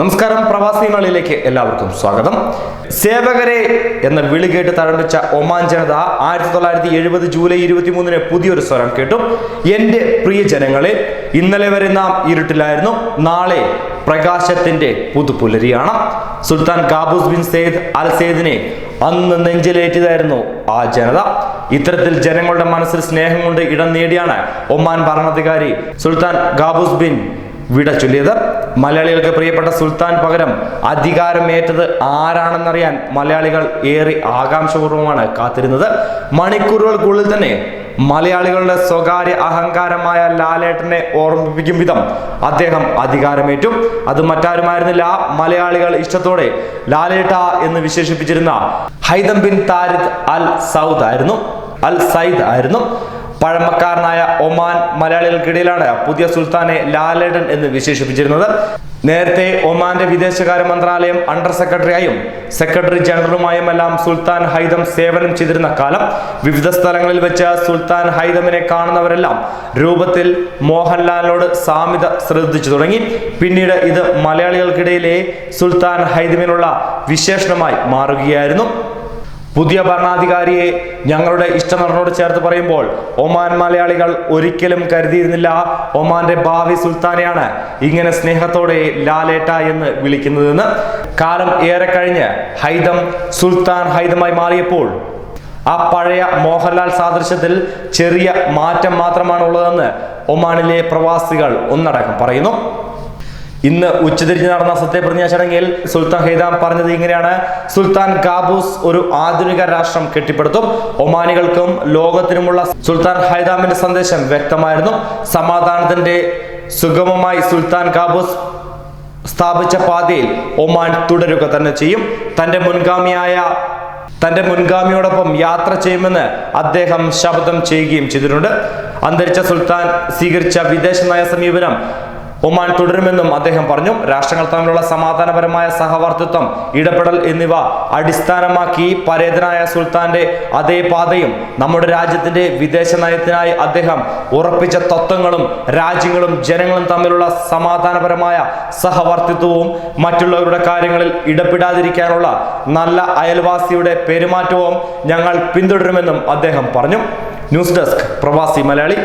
നമസ്കാരം. പ്രവാസി എല്ലാവർക്കും സ്വാഗതം. സേവകരെ എന്ന വിളി കേട്ട് തഴമ്പിച്ച ഒമാൻ ജനത ആയിരത്തി തൊള്ളായിരത്തി എഴുപത് ജൂലൈ ഇരുപത്തി മൂന്നിന് പുതിയൊരു സ്വരം കേട്ടു. എന്റെ പ്രിയ ജനങ്ങളെ ഇന്നലെ വരെ നാം ഇരുട്ടിലായിരുന്നു. നാളെ പ്രകാശത്തിന്റെ പുതുപുലരിയാണ്. Sultan Qaboos bin Said al സെയ്ദിനെ അന്ന് നെഞ്ചിലേറ്റിയതായിരുന്നു ആ ജനത. ഇത്തരത്തിൽ ജനങ്ങളുടെ മനസ്സിൽ സ്നേഹം കൊണ്ട് ഇടം നേടിയാണ് ഒമാൻ ഭരണാധികാരി സുൽത്താൻ ഗാബൂസ് ബിൻ വിട ചൊല്ലിയത്. മലയാളികൾക്ക് പ്രിയപ്പെട്ട സുൽത്താൻ പകരം അധികാരമേറ്റത് ആരാണെന്നറിയാൻ മലയാളികൾ ഏറെ ആകാംക്ഷപൂർവമാണ് കാത്തിരുന്നത്. മണിക്കൂറുകൾക്കുള്ളിൽ തന്നെ മലയാളികളുടെ സ്വകാര്യ അഹങ്കാരമായ ലാലേട്ടനെ ഓർമ്മിപ്പിക്കും വിധം അദ്ദേഹം അധികാരമേറ്റു. അത് മറ്റാരുമായിരുന്നില്ല. മലയാളികൾ ഇഷ്ടത്തോടെ ലാലേട്ട എന്ന് വിശേഷിപ്പിച്ചിരുന്ന Haitham bin Tarik al Said ആയിരുന്നു. അൽ സൈദ് ആയിരുന്നു. പഴമക്കാരനായ ഒമാൻ മലയാളികൾക്കിടയിലാണ് പുതിയ സുൽത്താനെ ലാലേട്ടൻ എന്ന് വിശേഷിപ്പിച്ചിരുന്നത്. നേരത്തെ ഒമാന്റെ വിദേശകാര്യ മന്ത്രാലയം അണ്ടർ സെക്രട്ടറിയായും സെക്രട്ടറി ജനറലുമായുമെല്ലാം സുൽത്താൻ ഹൈദം സേവനം ചെയ്തിരുന്ന കാലം വിവിധ സ്ഥലങ്ങളിൽ വെച്ച് സുൽത്താൻ ഹൈദമിനെ കാണുന്നവരെല്ലാം രൂപത്തിൽ മോഹൻലാലിനോട് സാമ്യത ശ്രദ്ധിച്ചു തുടങ്ങി. പിന്നീട് ഇത് മലയാളികൾക്കിടയിലെ സുൽത്താൻ ഹൈദമിനുള്ള വിശേഷണമായി മാറുകയായിരുന്നു. പുതിയ ഭരണാധികാരിയെ ഞങ്ങളുടെ ഇഷ്ടനടനോട് ചേർത്ത് പറയുമ്പോൾ ഒമാൻ മലയാളികൾ ഒരിക്കലും കരുതിയിരുന്നില്ല ഒമാന്റെ ഭാവി സുൽത്താനെയാണ് ഇങ്ങനെ സ്നേഹത്തോടെ ലാലേട്ട എന്ന് വിളിക്കുന്നതെന്ന്. കാലം ഏറെ കഴിഞ്ഞ് ഹൈദം സുൽത്താൻ ഹൈദമായി മാറിയപ്പോൾ ആ പഴയ മോഹൻലാൽ സാദൃശ്യത്തിൽ ചെറിയ മാറ്റം മാത്രമാണ് ഉള്ളതെന്ന് ഒമാനിലെ പ്രവാസികൾ ഒന്നടക്കം പറയുന്നു. ഇന്ന് ഉച്ചതിരിഞ്ഞ് നടന്ന സത്യപ്രതിജ്ഞാ ചടങ്ങിൽ സുൽത്താൻ ഹൈദാം പറഞ്ഞത് ഇങ്ങനെയാണ്. സുൽത്താൻ കാബൂസ് ഒരു ആധുനിക രാഷ്ട്രം കെട്ടിപ്പടുത്തും ഒമാനികൾക്കും ലോകത്തിനുമുള്ള സുൽത്താൻ ഹൈദാമിന്റെ സന്ദേശം വ്യക്തമായിരുന്നു. സമാധാനത്തിന്റെ സുഗമമായി സുൽത്താൻ കാബൂസ് സ്ഥാപിച്ച പാതയിൽ ഒമാൻ തുടരുക തന്നെ ചെയ്യും. തന്റെ മുൻഗാമിയായ തന്റെ മുൻഗാമിയോടൊപ്പം യാത്ര ചെയ്യുമെന്ന് അദ്ദേഹം ശബ്ദം ചെയ്യുകയും ചെയ്തിട്ടുണ്ട്. അന്തരിച്ച സുൽത്താൻ സ്വീകരിച്ച വിദേശ നയ സമീപനം ഒമാൻ തുടരുമെന്നും അദ്ദേഹം പറഞ്ഞു. രാഷ്ട്രങ്ങൾ തമ്മിലുള്ള സമാധാനപരമായ സഹവർത്തിത്വം ഇടപെടൽ എന്നിവ അടിസ്ഥാനമാക്കി പരേതനായ സുൽത്താന്റെ അതേ പാതയും നമ്മുടെ രാജ്യത്തിന്റെ വിദേശ നയത്തിനായി അദ്ദേഹം ഉറപ്പിച്ച തത്വങ്ങളും രാജ്യങ്ങളും ജനങ്ങളും തമ്മിലുള്ള സമാധാനപരമായ സഹവർത്തിത്വവും മറ്റുള്ളവരുടെ കാര്യങ്ങളിൽ ഇടപെടാതിരിക്കാനുള്ള നല്ല അയൽവാസിയുടെ പെരുമാറ്റവും ഞങ്ങൾ പിന്തുടരുമെന്നും അദ്ദേഹം പറഞ്ഞു. ന്യൂസ് ഡെസ്ക് പ്രവാസി മലയാളി.